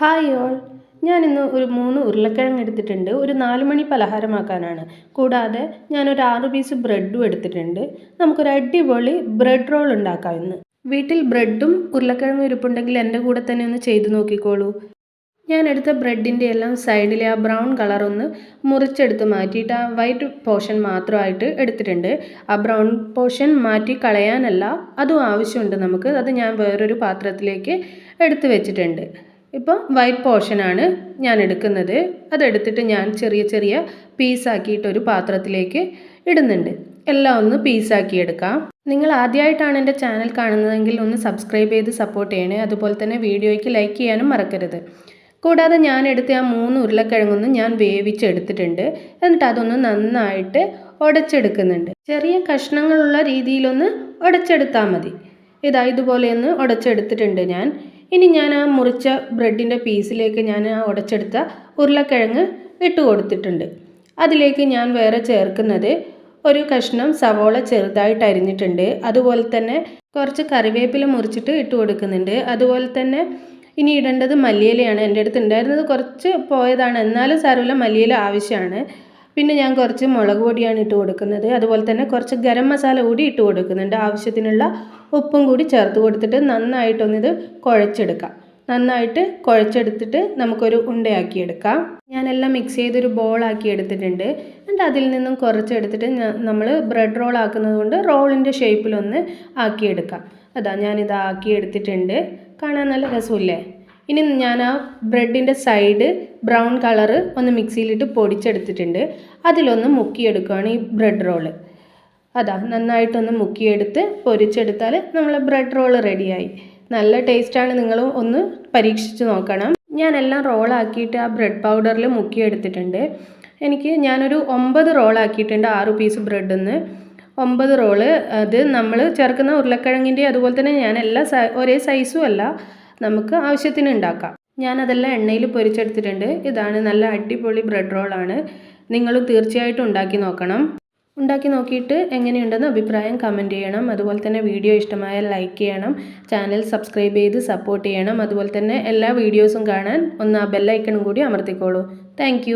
Hi all ഞാനിന്ന് ഒരു മൂന്ന് ഉരുളക്കിഴങ്ങ് എടുത്തിട്ടുണ്ട്. ഒരു നാല് മണി പലഹാരമാക്കാനാണ്. കൂടാതെ ഞാനൊരു ആറ് പീസ് ബ്രെഡും എടുത്തിട്ടുണ്ട്. നമുക്കൊരു അടിപൊളി ബ്രെഡ് റോൾ ഉണ്ടാക്കാം ഇന്ന്. വീട്ടിൽ ബ്രെഡും ഉരുളക്കിഴങ്ങ് ഇരിപ്പുണ്ടെങ്കിൽ എന്റെ കൂടെ തന്നെ ഒന്ന് ചെയ്തു നോക്കിക്കോളൂ. ഞാൻ എടുത്ത ബ്രെഡിന്റെ എല്ലാം സൈഡിലെ ആ ബ്രൗൺ കളർ ഒന്ന് മുറിച്ചെടുത്ത് മാറ്റിയിട്ട് ആ വൈറ്റ് പോർഷൻ മാത്രമായിട്ട് എടുത്തിട്ടുണ്ട്. ആ ബ്രൗൺ പോർഷൻ മാറ്റി കളയാനല്ല അതും ആവശ്യമുണ്ട് നമുക്ക്. അത് ഞാൻ വേറൊരു പാത്രത്തിലേക്ക് എടുത്തു വെച്ചിട്ടുണ്ട്. ഇപ്പോൾ വൈറ്റ് പോർഷനാണ് ഞാൻ എടുക്കുന്നത്. അതെടുത്തിട്ട് ഞാൻ ചെറിയ ചെറിയ പീസാക്കിയിട്ട് ഒരു പാത്രത്തിലേക്ക് ഇടുന്നുണ്ട്. എല്ലാം ഒന്ന് പീസാക്കി എടുക്കാം. നിങ്ങൾ ആദ്യമായിട്ടാണ് എന്റെ ചാനൽ കാണുന്നതെങ്കിൽ ഒന്ന് സബ്സ്ക്രൈബ് ചെയ്ത് സപ്പോർട്ട് ചെയ്യണേ. അതുപോലെ തന്നെ വീഡിയോയ്ക്ക് ലൈക്ക് ചെയ്യാനും മറക്കരുത്. കൂടാതെ ഞാൻ എടുത്ത ആ മൂന്ന് ഉരുളക്കിഴങ്ങൊന്നും ഞാൻ വേവിച്ചെടുത്തിട്ടുണ്ട്. എന്നിട്ട് അതൊന്ന് നന്നായിട്ട് ഉടച്ചെടുക്കുന്നുണ്ട് ചെറിയ കഷ്ണങ്ങളുള്ള രീതിയിലൊന്ന് ഉടച്ചെടുത്താൽ മതി. ഇതാ ഇതുപോലെയൊന്ന് ഉടച്ചെടുത്തിട്ടുണ്ട് ഞാൻ. ഇനി ഞാൻ ആ മുറിച്ച ബ്രെഡിന്റെ പീസിലേക്ക് ഞാൻ ആ ഉടച്ചെടുത്ത ഉരുളക്കിഴങ്ങ് ഇട്ട് കൊടുത്തിട്ടുണ്ട്. അതിലേക്ക് ഞാൻ വേറെ ചേർക്കുന്നത് ഒരു കഷ്ണം സവോള ചെറുതായിട്ട് അരിഞ്ഞിട്ടുണ്ട്. അതുപോലെ തന്നെ കുറച്ച് കറിവേപ്പില മുറിച്ചിട്ട് ഇട്ട് കൊടുക്കുന്നുണ്ട്. അതുപോലെ തന്നെ ഇനി ഇടേണ്ടത് മല്ലിയിലയാണ്. എന്റെ അടുത്ത് ഉണ്ടായിരുന്നത് കുറച്ച് പോയതാണ്. എന്നാലും സാരമില്ല മല്ലിയില ആവശ്യമാണ്. പിന്നെ ഞാൻ കുറച്ച് മുളക് പൊടിയാണ് ഇട്ട് കൊടുക്കുന്നത്. അതുപോലെ തന്നെ കുറച്ച് ഗരം മസാല കൂടി ഇട്ട് കൊടുക്കുന്നുണ്ട്. ആവശ്യത്തിനുള്ള ഉപ്പും കൂടി ചേർത്ത് കൊടുത്തിട്ട് നന്നായിട്ടൊന്നിത് കുഴച്ചെടുക്കാം. നന്നായിട്ട് കുഴച്ചെടുത്തിട്ട് നമുക്കൊരു ഉണ്ടയാക്കി എടുക്കാം ഞാനെല്ലാം മിക്സ് ചെയ്തൊരു ബോളാക്കി എടുത്തിട്ടുണ്ട്. എന്നിട്ട് അതിൽ നിന്നും കുറച്ചെടുത്തിട്ട് നമ്മൾ ബ്രെഡ് റോൾ ആക്കുന്നത് കൊണ്ട് റോളിന്റെ ഷേപ്പിലൊന്ന് ആക്കിയെടുക്കാം. അതാ ഞാനിത് ആക്കി എടുത്തിട്ടുണ്ട് കാണാൻ നല്ല രസമില്ലേ? ഇനി ഞാൻ ആ ബ്രെഡിന്റെ സൈഡ് ബ്രൗൺ കളറ് ഒന്ന് മിക്സിയിലിട്ട് പൊടിച്ചെടുത്തിട്ടുണ്ട്. അതിലൊന്ന് മുക്കിയെടുക്കുകയാണ് ഈ ബ്രെഡ് റോൾ അതാ നന്നായിട്ടൊന്ന് മുക്കിയെടുത്ത് പൊരിച്ചെടുത്താൽ നമ്മൾ ബ്രെഡ് റോൾ റെഡിയായി നല്ല ടേസ്റ്റാണ് നിങ്ങൾ ഒന്ന് പരീക്ഷിച്ച് നോക്കണം. ഞാനെല്ലാം റോളാക്കിയിട്ട് ആ ബ്രെഡ് പൗഡറിൽ മുക്കിയെടുത്തിട്ടുണ്ട്. എനിക്ക് ഞാനൊരു ഒമ്പത് റോളാക്കിയിട്ടുണ്ട് ആറ് പീസ് ബ്രെഡിൽ നിന്ന് ഒമ്പത് റോൾ അത് നമ്മൾ ചേർക്കുന്ന ഉരുളക്കിഴങ്ങിന്റെ അതുപോലെ തന്നെ ഞാൻ എല്ലാ ഒരേ സൈസും അല്ല. നമുക്ക് ആവശ്യത്തിന് ഉണ്ടാക്കാം. ഞാനതെല്ലാം എണ്ണയിൽ പൊരിച്ചെടുത്തിട്ടുണ്ട്. ഇതാണ് നല്ല അടിപൊളി ബ്രെഡ് റോളാണ്. നിങ്ങൾ തീർച്ചയായിട്ടും ഉണ്ടാക്കി നോക്കണം. ഉണ്ടാക്കി നോക്കിയിട്ട് എങ്ങനെയുണ്ടെന്ന് അഭിപ്രായം കമന്റ് ചെയ്യണം. അതുപോലെ തന്നെ വീഡിയോ ഇഷ്ടമായ ലൈക്ക് ചെയ്യണം. ചാനൽ സബ്സ്ക്രൈബ് ചെയ്ത് സപ്പോർട്ട് ചെയ്യണം. അതുപോലെ തന്നെ എല്ലാ വീഡിയോസും കാണാൻ ഒന്ന് ആ ബെല്ലൈക്കണും കൂടി അമർത്തിക്കോളൂ. താങ്ക്